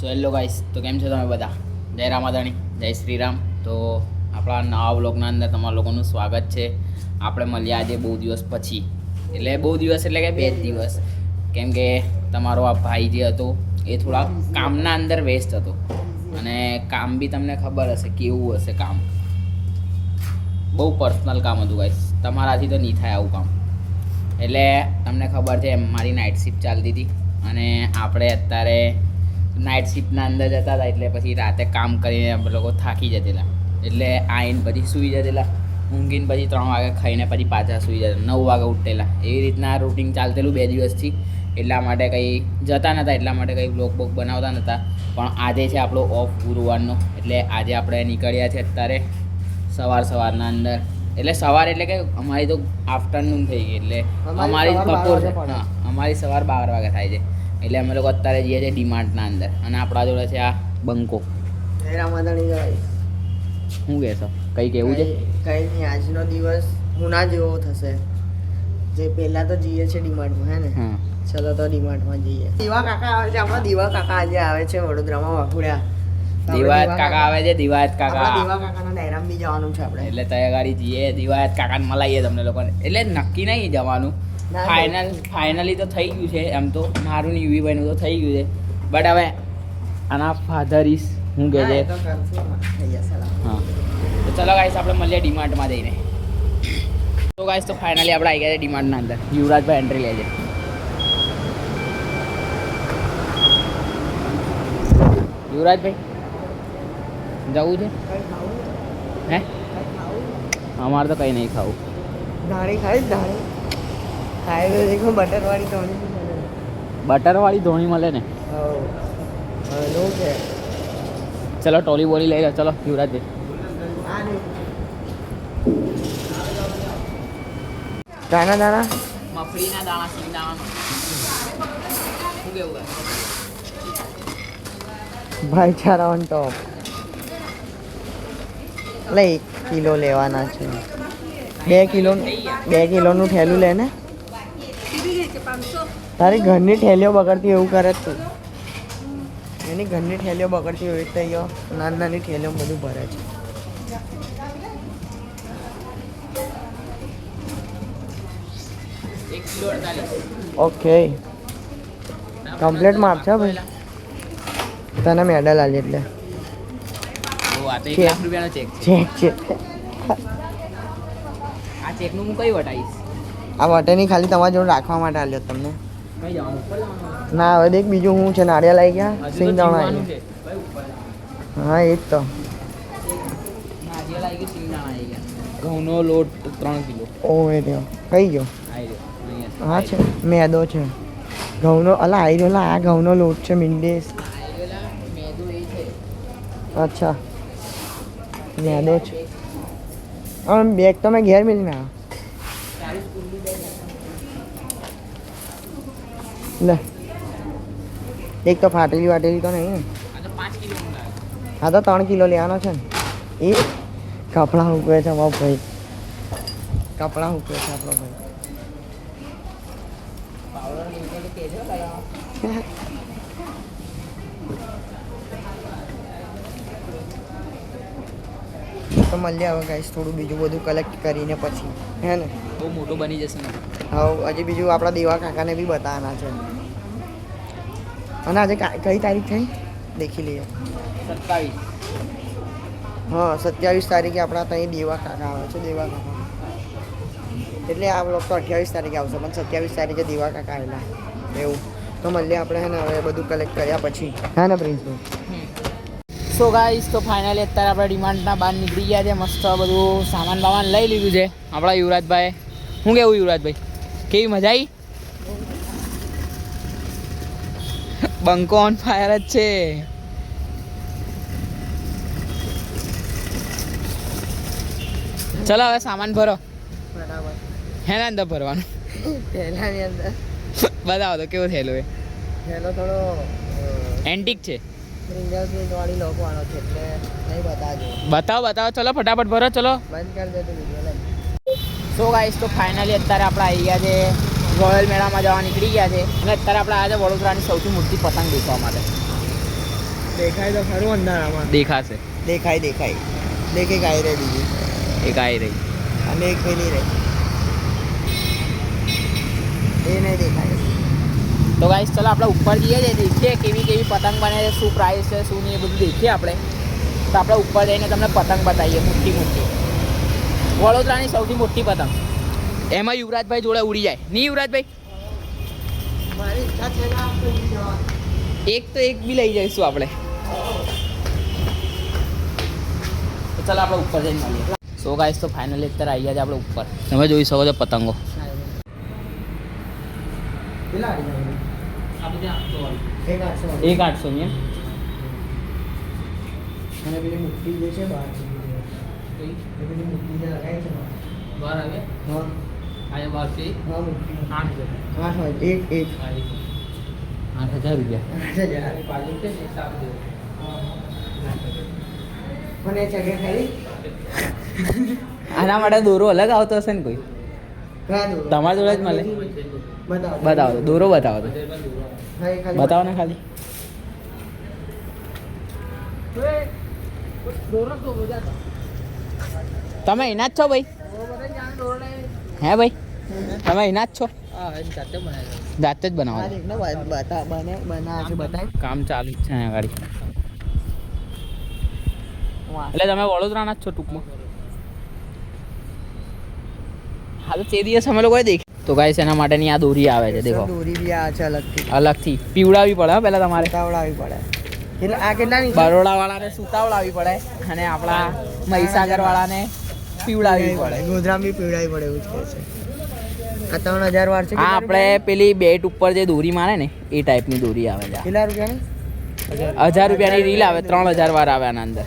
સો hello guys તો કેમ છો તમે બધા? જય રામાધાણી જય શ્રીરામ. તો આપણા નવા બ્લોગના અંદર તમારા લોકોનું સ્વાગત છે. આપણે મળ્યા આજે બહુ દિવસ પછી. એટલે બહુ દિવસ એટલે કે બે જ દિવસ. કેમ કે તમારો આ ભાઈ જે હતો, એ થોડા કામના અંદર વેસ્ટ હતો. અને કામ બી તમને ખબર હશે કેવું હશે કામ. બહુ પર્સનલ કામ હતું ગાઈસ તમારાથી તો નહીં થાય આવું કામ. એટલે તમને ખબર છે મારી નાઇટ શિફ્ટ ચાલતી હતી. અને આપણે અત્યારે નાઇટ શિફ્ટના અંદર જતા હતા એટલે પછી રાતે કામ કરીને અમે લોકો થાકી જતેલા. એટલે આવીને પછી સૂઈ જતેલા. ઊંઘીને પછી ત્રણ વાગે ખાઈને પછી પાછા સૂઈ જતા. નવ વાગે ઉઠેલા એવી રીતના રૂટિન ચાલતેલું બે દિવસથી. એટલા માટે કંઈ જતા નહોતા એટલા માટે કંઈ બ્લોક બોગ બનાવતા નહોતા પણ આજે છે આપણો ઓફ ગુરુવારનો. એટલે આજે આપણે નીકળ્યા છે અત્યારે સવાર સવારના અંદર. એટલે સવાર એટલે કે અમારી તો આફ્ટરનૂન થઈ ગઈ. એટલે અમારી બપોર અમારી સવાર બાર વાગે થાય છે. એટલે અમે લોકો અત્યારે જઈએ છીએ ડીમાર્ટના અંદર. અને આપણા જોડે છે આ બંકો. શું કહેશો? કંઈ કેવું છે? કઈ નહીં આજનો દિવસ હુના જેવો થશે. જે પહેલા તો જઈએ છે ડીમાર્ટમાં હે ને? ચલો તો ડીમાર્ટમાં જઈએ. દીવા કાકા આવે છે આપણા દીવા કાકા આજે આવે છે વડોદરામાં વાઘોડિયા. તો દિવાયત કાકા આવે છે દિવાયત કાકા. દીવા કાકાના ડાયરામ બી જવાનું છે આપણે. એટલે તૈયારી જઈએ દિવાયત કાકાને મલાઈએ તમને લોકોને. એટલે નક્કી નહીં જવાનું. ના, ફાઇનલ ફાઇનલી તો થઈ ગયું છે એમ તો મારું ને યુવી તો થઈ ગયું છે. બટ હવે આના ફાધર ઇસ હું કહે છે. હા. તો ચલો ગાઈસ આપણે મળીએ ડીમાર્ટમાં જઈને. તો ગાઈસ તો ફાઇનલી આપણે આવી ગયા છે ડીમાર્ટના અંદર. યુવરાજભાઈ એન્ટ્રી લે છે. યુવરાજભાઈ જવું છે? હે? અમારે તો કંઈ નહીં ખાવું. ધાણી ખાઈ ધાણી. ખાય તો બટર વાળી ધોણી મળે. બટરવાળી ધોણી મળે ને. ચલો ટોલી બોલી લઈ લો ચલો યુવરાજ દાણા દાણા? મફળીના દાણા સિંગ દાણા ભાઈચારા ઓન ટોપ એટલે એક કિલો લેવાના છે. બે કિલો બે કિલોનું થેલું લે ને. તારી ઘરની ઠેલીઓ બગડતી એવું કરે જ તું. એની ઘરની ઠેલીઓ બગડતી હોય તો અહીંયા નાની નાની ઠેલીઓ બધું ભરે છે. ઓકે. કમ્પ્લેટ માપ છે ભાઈ? તને મેડલ આલી એટલે. ચેક છે. આ ચેકનું હું કઈ વટાઈશ આ વટેની ખાલી તમારા જોડે રાખવા માટે આલ્યો તમને. ના હવે દેખ બીજું હું છે નાળિયા આવી ગયા સિંગદાણા આવી હા એ જ તો. ઘઉંનો લોટ ત્રણ કિલો. ઓ એ રહ્યો. કઈ ગયો? હા છે. મેદો છે. ઘઉંનો અલા આવી રહ્યો લા, આ ઘઉંનો લોટ છે છે અચ્છા. મેદો છે. હા બેગ તો મેં ઘેર મિલી ના લે. એક તો ફાટેલી વાટેલી તો નહીં આ તો ત્રણ કિલો લેવાનો છે ને. એ કપડાં ઉકવે છે મારો ભાઈ. કપડાં ઉકવે છે આપણો ભાઈ. તો મળીએ હવે ગાઈસ થોડું બીજું બધું કલેક્ટ કરીને પછી. હે ને? બહુ મોટું બની જશે ને. હવે હજી બીજું આપણા દેવા કાકાને બી બતાવવાના છે. અને આજે કઈ તારીખ થઈ? દેખી લઈએ. સત્તાવીસ. હા સત્યાવીસ તારીખે આપણા ત્યાં દેવા કાકા આવે છે દેવા કાકા. એટલે આ લોકો અઠ્યાવીસ તારીખે આવશે પણ સત્યાવીસ તારીખે દેવા કાકા આવેલા. એવું. તો મળીએ આપણે હે ને હવે બધું કલેક્ટ કર્યા પછી. હા ને પ્રિન્સભાઈ સો ગાઈસ તો ફાઇનલી અત્યારે આપણે ડિમાન્ડના બહાર નીકળી ગયા છે મસ્ત બધું સામાન બામાન લઈ લીધું છે. આપણા યુવરાજભાઈ હું કેવું યુવરાજભાઈ? કેવી મજા આવી બંકો ઓન ફાયર જ છે. ચલો હવે સામાન ભરો. બરાબર. હે અંદર ભરવાનું. થેલાની અંદર. બતાવો તો કેવું થયેલું એ? થેલો થોડો એન્ટિક છે. બતાવો બતાવો. ચલો ફટાફટ ભરો ચલો. બંધ કરી દે તું વીડિયો લઈ સો ગાઈસ તો ફાઇનલી અત્યારે આપણે આવી ગયા છે. રોયલ મેળામાં જવા નીકળી ગયા છે. અને અત્યારે આપણે આવ્યા છે વડોદરાની સૌથી મોટી પતંગ દેખવા માટે. દેખાય તો ખરું અંધારામાં. દેખાશે. દેખાય દેખાય. દેખે ગાય રહી બીજી? એક આવી રહી. અને એક પેલી રહી. એ નહીં દેખાય. તો ગાઈસ ચલો આપણે ઉપર જઈએ છીએ દેખીએ કેવી કેવી પતંગ બને છે શું પ્રાઇસ છે શું નહીં એ બધું દેખીએ આપણે. તો આપણે ઉપર જઈને તમને પતંગ બતાવીએ મોટી મોટી. વડોદરાની સૌથી મોટી પતંગ. એમાં યુવરાજભાઈ જોડે ઉડી જાય. નહીં યુવરાજભાઈ. એક તો એક બી લઈ જઈશું આપણે. ચાલો આપણે ઉપર જઈને મળીએ. સો ગાઈસ તો ફાઇનલી અત્યારે આવી ગયા છે આપણે ઉપર. તમે જોઈ શકો છો પતંગો? એક આઠસો ની અને પેલી મુઠ્ઠી જે છે બહાર છે. છે. બાર આવે? હા. બાર છે આઠ આઠ હોય એક એક. આઠ હજાર રૂપિયા. આઠ હજાર. પણ એ ચગે ખાલી આના માટે દોરો અલગ આવતો હશે ને કોઈ? તમારા જોડે જ મળે? બતાવો. બતાવો દોરો બતાવો. તો બતાવો ને ખાલી બતાવો. ને ખાલી. તમે એના જ છો ભાઈ? હે ભાઈ? તમે એના જ છો? જાતે જ બનાવો. કામ ચાલુ જ છે અહીંયા ગાડી. એટલે તમે વડોદરાના જ છો ટૂંકમાં. હા તો તે દિવસ અમે લોકોએ દેખ તો ગાઈસ એના માટેની આ દોરી આવે છે દેખો. દોરી બી આ છે અલગથી. અલગથી. પીવડાવી પડે પહેલા તમારે. ઉતાવળાવી પડે. એટલે આ કેટલાની બરોડા વાળાને સુતાવડાવવી પડે. અને આપણા મહીસાગર વાળાને પીવડાવવી પડે. ગોધરામાં બી પીવડાવી પડે એવું જ કહે છે. આ ત્રણ હજાર વાર છે હા આપણે પેલી બેટ ઉપર જે દોરી મારે ને એ ટાઈપની દોરી આવે છે. કેટલા રૂપિયાની? હજાર રૂપિયાની રીલ આવે ત્રણ હજાર વાર આવે આના અંદર.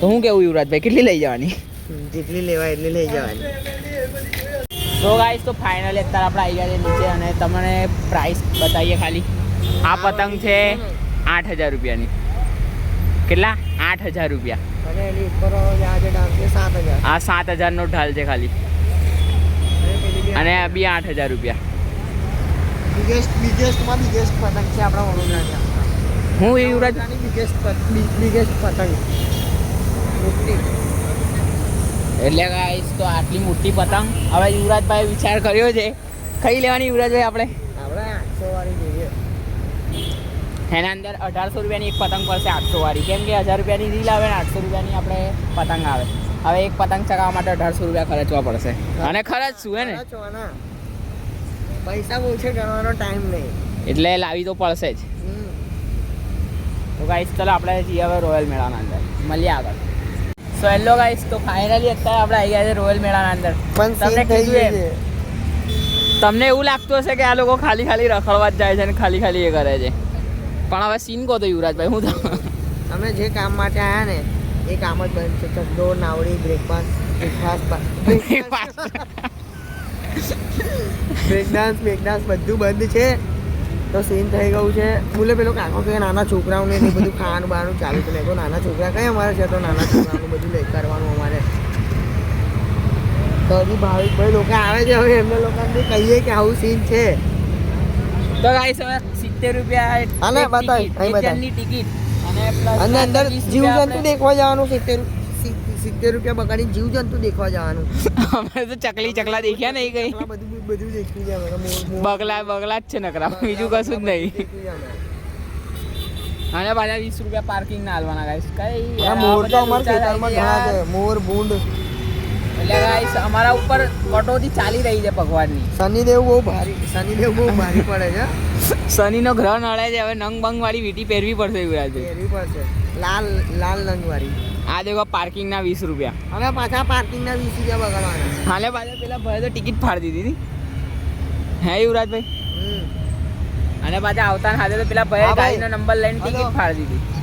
તો હું કેવું યુવરાજભાઈ કેટલી લઈ જવાની? જેટલી લેવાય એટલી લઈ જવાની. તો ગાઈસ તો ફાઇનલી અત્યારે આપણે આવી ગયા છે નીચે અને તમને પ્રાઇસ બતાવીએ ખાલી. આ પતંગ છે આઠ હજાર રૂપિયાની. કેટલા? આઠ હજાર રૂપિયા. આ સાત હજારનો ઢાલ છે ખાલી. અને આ બી આઠ હજાર રૂપિયા. બિગેસ્ટ પતંગ છે આપણા વડોદરાની હું એ યુવરાજ એટલે ગાઈસ તો આટલી મોટી પતંગ. હવે યુવરાજભાઈ વિચાર કર્યો છે. ખાઈ લેવાની યુવરાજભાઈ આપણે? આપણે આઠસો વાળી એના અંદર અઢારસો રૂપિયાની એક પતંગ પડશે આઠસો વાળી કેમ કે હજાર રૂપિયાની રીલ આવે ને આઠસો રૂપિયાની આપણે પતંગ આવે. હવે એક પતંગ ચગાવવા માટે અઢારસો રૂપિયા ખર્ચવા પડશે. અને ખર્ચશું હે ને? પૈસા બહુ છે ગણવાનો ટાઈમ નહીં. એટલે લાવી તો પડશે જ. તો ગાઈસ ચલો આપણે જઈએ હવે રોયલ મેળાના અંદર. મળીએ આગળ. સો હેલો ગાઈસ તો ફાઇનલી અત્યારે આપણે આવી ગયા છે રોયલ મેળાના અંદર. પણ તમને કીધું એમ. તમને એવું લાગતું હશે કે આ લોકો ખાલી ખાલી રખડવા જ જાય છે અને ખાલી ખાલી એ કરે છે. પણ હવે સીન કહો તો યુવરાજભાઈ, હું તો અમે જે કામ માટે આવ્યા ને, એ કામ જ બંધ છે. ચકડોળ નાવડી બ્રેકફાસ્ટ બ્રેકફાસ્ટ બ્રેકડાન્સ બ્રેકડાન્સ બધું બંધ છે. તો સીન થઈ ગયું છે. બોલે પેલો કાકો કે નાના છોકરાઓને એ બધું ખાવાનું બહારનું ચાલુ છે. કહું નાના છોકરા કઈ અમારે છે? તો નાના છોકરાઓનું બધું લઈ કરવાનું અમારે. તો હજી ભાવિક ભાઈ લોકો આવે છે. હવે એમને લોકોને કહીએ કે આવું સીન છે. તો ગાઈસ હવે સિત્તેર રૂપિયા અને બતાય, અહીં બતાય. ટિકિટ અને પ્લસ અને અંદર વીસ જીવ રૂપિયા જંતુ આપણે- દેખવા જવાનું સિત્તેર સિત્તેર રૂપિયા બગાડી જીવજંતુ દેખવા જવાનું. અમે તો ચકલી ચકલા દેખ્યા નહીં કઈ. બધું બધું દેખી જાય બગલા બગલા જ છે નકરા બીજું કશું જ નહીં. અને પાછા વીસ રૂપિયા પાર્કિંગ ના હાલવાના ગાઈસ કઈ મોર તો અમારા ખેતરમાં ઘણા છે મોર ભૂંડ. એટલે ગાઈસ અમારા ઉપર કટોતી ચાલી રહી છે ભગવાનની. શનિદેવ બહુ ભારી શનિદેવ બહુ ભારી પડે છે શનિનો ગ્રહ નડે છે હવે નંગ બંગ વાળી વીટી પહેરવી પડશે પહેરવી પડશે. લાલ લાલ રંગવાળી. આ દેખો પાર્કિંગ ના વીસ રૂપિયા. હવે પાછા પાર્કિંગના વીસ રૂપિયા બગાડવાના. હાલે પાછા પેલા ભાઈ તો ટિકિટ ફાડી દીધી હતી. હે યુવરાજભાઈ? હમ. અને પાછા આવતા હાથે તો પેલા ભાઈ. ગાડીનો નંબર લઈને ટિકિટ. ફાડી દીધી.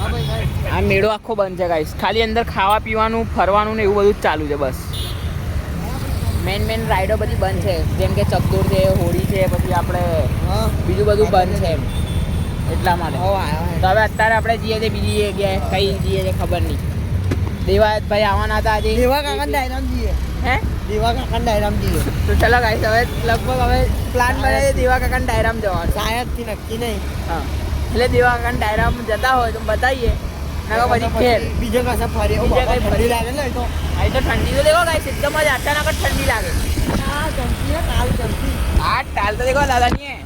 આ મેળો આખો બંધ છે ગાઈસ ખાલી અંદર ખાવા પીવાનું ફરવાનું ને એવું બધું જ ચાલુ છે બસ. મેન મેન રાઈડો બધી બંધ છે. જેમ કે ચકદોર છે હોળી છે પછી આપણે બીજું બધું બંધ છે એમ. એટલા માટે. તો હવે અત્યારે આપણે જઈએ છીએ બીજી જગ્યાએ. કઈ જઈએ છે ખબર નહીં. દેવાયતભાઈ આવવાના હતા આજે. દેવા કાકા ડાયરામ જઈએ. હે? દેવા કાકા ડાયરામ જઈએ. તો ચલો ગાઈસ હવે લગભગ હવે પ્લાન બનાવીએ દેવા કાકા ડાયરામ જવાનું. શાયદથી નક્કી નહીં. હા. એટલે દેવા કાકા ડાયરામ જતા હોય તો બતાવીએ. પછી ફેર. બીજે કશા ફરી બીજા કઈ ફરી. લાગે ને તો. અહીં તો ઠંડી તો દેખો ગાઈસ એકદમ જ અચાનક ઠંડી લાગે. આ ટાલ તો દેખો દાદા ની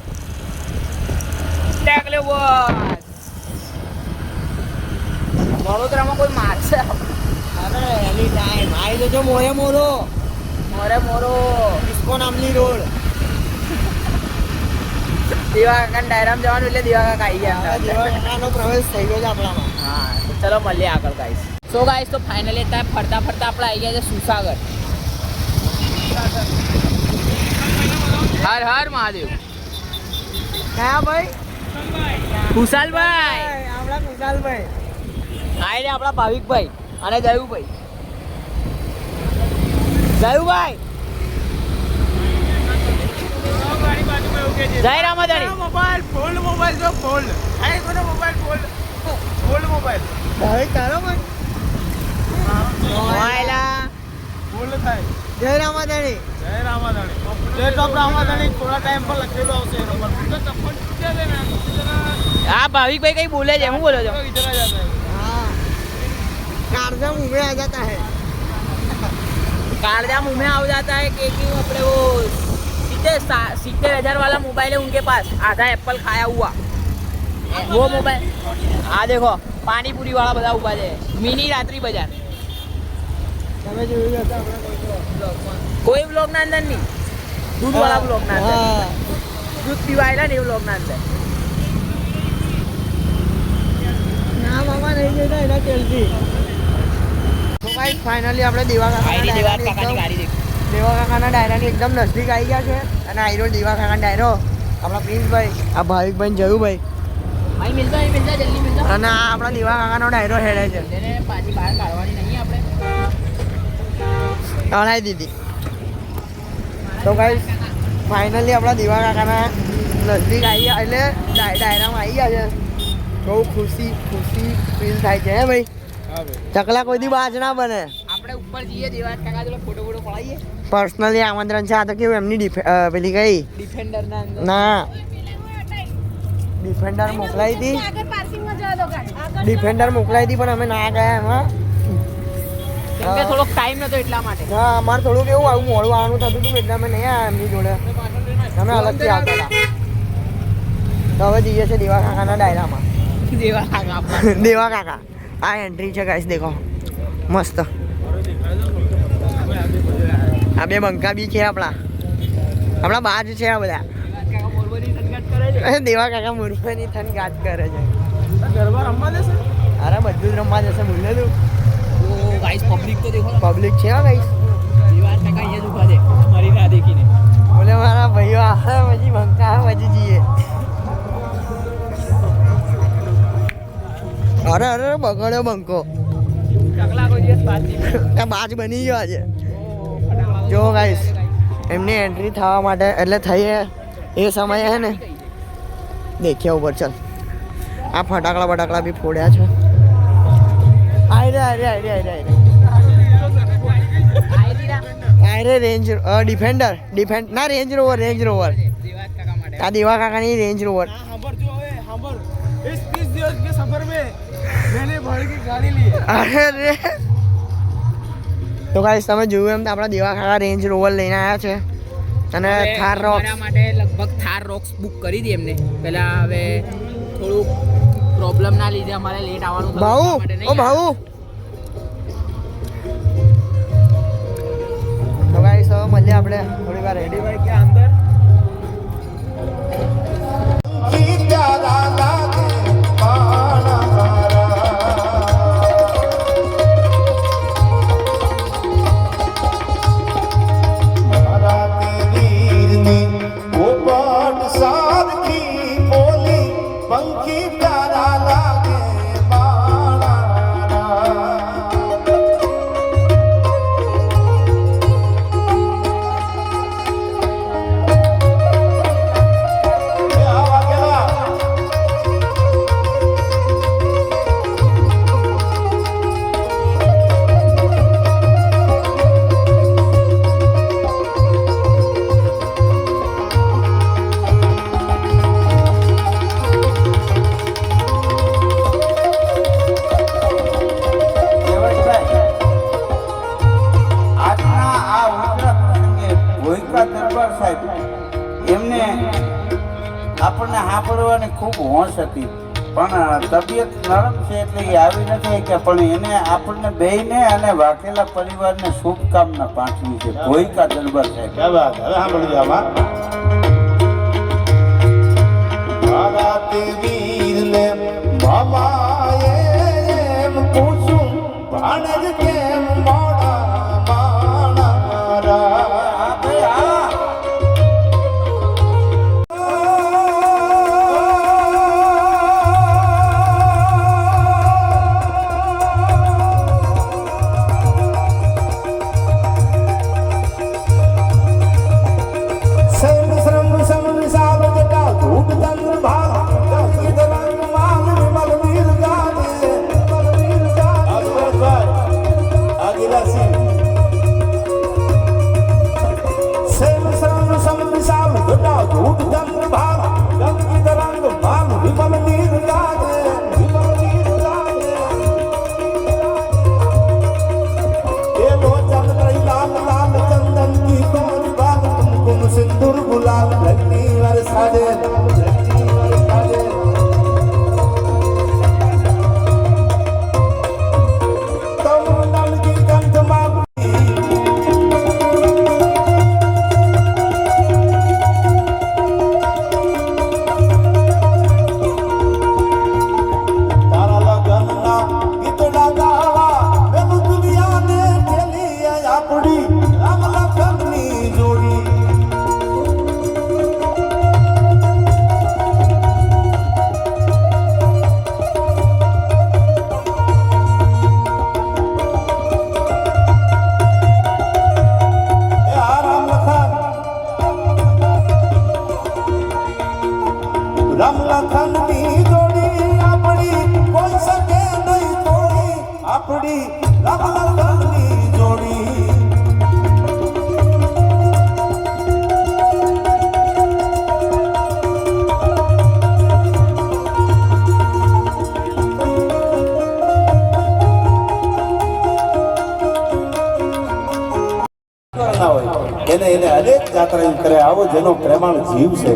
ટેકલે બસ વડોદરામાં કોઈ મારશે? અરે એની ટાઈમ આવી તો જો મોરે મોરો. મોરે મોરો. ઇસ્કો નામની રોડ. દેવા કાકા ડાયરામ જવાનું એટલે દેવા કાકા આવી ગયા પ્રવેશ થઈ ગયો છે આપણામાં. હા તો ચલો મળીએ આગળ ગાઈસ સો ગાઈસ તો ફાઇનલી ત્યાં ફરતા ફરતા આપણે આવી ગયા છે સુસાગર. હર હર મહાદેવ. હા ભાઈ? ખુશાલભાઈ. આપણા કુશાલભાઈ આઈ રે આપણા ભાવિકભાઈ અને જયુભાઈ. જયુભાઈ. મૂકે છે જાહેર મોબાઈલ ફોલ્ડ મોબાઈલ જો ફોલ્ડ. આય કોનો મોબાઈલ ફોલ્ડ. Fold mobile. હવે તારો મન થાય. જય રામાદાણી જય રામાદાણી જય થોડા ટાઈમ પર લખેલું આવશે તો ચપ્પલ છે ને હા ભાવિક ભાઈ કઈ બોલે છે હું બોલો છો? ઇધર આ હા. કાળજા મુમે આ જાતા હે. કાળજા ઉમે આવ જાતા હે કે કે આપણે ઓ अपने वो सीधे सीधे हजार वाला मोबाइल है उनके पास आधा एप्पल खाया हुआ वो मोबाइल हाँ देखो पानी पूरी वाला બધા ઉભા છે મિની રાત્રિ બજાર તમે જોયું હતા આપણે કોઈ બ્લોગ ના અંદર નહીં દૂધ વાળા બ્લોગ ના અંદર હા દૂધ પીવાયેલા ને એ બ્લોગ ના અંદર ના મામા નહીં જતા એના તેલથી તો ભાઈ ફાઇનલી આપણે દેવા આઈડી દેવા કાકાના કાકાની ગાડી દેખ દેવા કાકાના ડાયરાની એકદમ નજદીક આવી ગયા છે અને આઈરો દેવા કાકાના ડાયરો આપણા પ્રિન્સભાઈ આ ભાવિકભાઈ જયુભાઈ ભાઈ મિલતા અહીં મિલતા જલ્દી મિલતા. અને આ આપણા દેવા કાકાનો ડાયરો હેડે છે. તેને પાછી બહાર કાઢવાની નહીં આપણે. તણાઈ દીધી. તો ભાઈ ફાઇનલી આપણા દીવા કાકાના નજદીક આવી ગયા એટલે ડાયરામાં આવી ગયા છે. બહુ ખુશી ખુશી ફીલ થાય છે હે ભાઈ? ચકલા કોઈ દી બાજ ના બને. આપણે ઉપર જઈએ દેવાજ કાકા જોડે ફોટો ફોટો પડાવીએ પર્સનલી આમંત્રણ છે. આ તો કેવું એમની પેલી કઈ? ડિફેન્ડર ના. ના ડિફેન્ડર મોકલાઈ હતી ડિફેન્ડર મોકલાઈ હતી પણ અમે ના ગયા એમાં થોડોક ટાઈમ નતો એટલા માટે. હા અમારે થોડુંક એવું આવું મોડું આવવાનું થતું હતું એટલે અમે નહીં આવ્યા એમની જોડે. અમે અલગથી આવતા હતા. તો હવે જઈએ છે દેવા કાકાના ડાયરામાં. દેવા કાકા દેવા કાકા. આ એન્ટ્રી છે ગાઈસ દેખો. મસ્ત. આ બે બંકા બી છે આપણા. આપણા બાજ છે આ બધા. દેવા કાકા મૂર્ખની થન ગાત કરે છે. ગરબા રમવા દેશે અરે બધું જ રમવા જશે ભૂલે તું ગાઈસ પબ્લિક તો. દેખો પબ્લિક છે ગાઈસ દીવાર કાકા અહીંયા ઊભા છે મારી ના દેખીને બોલે મારા ભાઈઓ આ પછી બંકા પછી જઈએ. અરે અરે બગડ્યો બંકો. બાજ બની ગયો આજે. જો ગાઈસ એમની એન્ટ્રી થવા માટે એટલે થઈએ એ સમયે હે ને? દેખ્યા ઉપર ચાલ. આ ફટાકડા બટાકડા બી ફોડ્યા છે. આયરે આયરે આયરે આયરે આયરે રેન્જ ડિફેન્ડર ડિફેન્ડ ના રેન્જ રોવર રેન્જ રોવર આ દેવા કાકાની રેન્જ રોવર અરે તો ગાઈસ તમે જોયું એમ તો આપણા દેવાખાડા રેન્જ રોવર લઈને આવ્યા છે. અને થાર રોક્સ માટે લગભગ થાર રોક્સ બુક કરી દી એમને. પેલા હવે થોડુંક પ્રોબ્લેમ ના લીધે અમારે લેટ આવવાનું ભાઉ ઓ ભાઉ. તો ગાઈસ હવે મળીએ આપણે થોડી વાર રેડી ભાઈ કે અંદર? આપણને ખૂબ હોશ હતી. પણ તબિયત નરમ છે એટલે એ આવી નથી કે પણ એને આપણને બેયને અને વાઘેલા પરિવારને શુભકામના પાઠવી છે. ભોયકા દરબાર સાહેબ. ક્યાં ના હોય. એને એને અનેક જાત્રા એમ કરે આવો જેનો પ્રેમાળ જીવ છે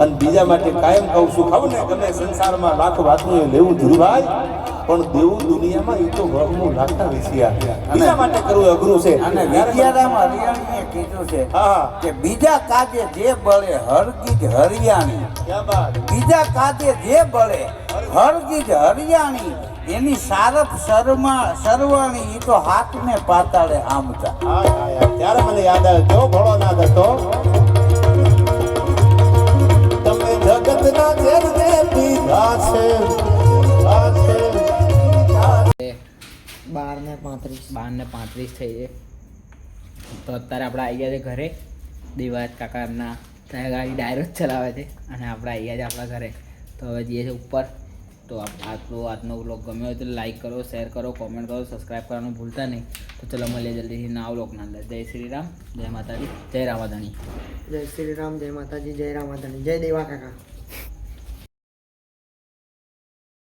અને બીજા માટે કાયમ કહું છું ખબર ને તમે સંસારમાં લાખ વાતનું એ લેવું ધ્રુવાય પણ દેવું દુનિયામાં એ તો વહમું લાગતા વિષયા બીજા માટે કરવું અઘરું છે. અને વિદ્યારામ હરિયાણીએ કીધું છે કે બીજા કાજે જે બળે હરગીજ હરિયાણી બીજા કાજે જે બળે હરગીજ હરિયાણી એની સારત શર્મા સરવાણી એ તો હાથને પાતાળે આમતા. ત્યારે મને યાદ આવે. કેવો ભળો નાદ હતો તમે જગતના ઝેરને પીધા છે પીધા છે. બાર ને પાંત્રીસ. બાર ને પાંત્રીસ થઈ છે તો અત્યારે આપણે આવી ગયા છે ઘરે. દેવાજ કાકાના ત્યાં ગાડી ડાયરો જ ચલાવે છે. અને આપણે આવી ગયા છે આપણા ઘરે. તો હવે જઈએ છીએ ઉપર. તો આટલો આજનો વ્લોગ ગમ્યો હોય તો લાઈક કરો શેર કરો કોમેન્ટ કરો સબસ્ક્રાઈબ કરવાનું ભૂલતા નહીં. તો ચલો મળીએ જલ્દીથી ના વ્લોગના અંદર. જય શ્રી રામ, જય માતાજી, જય રામાધાણી જય શ્રી રામ, જય માતાજી, જય રામાધાણી જય દેવા કાકા.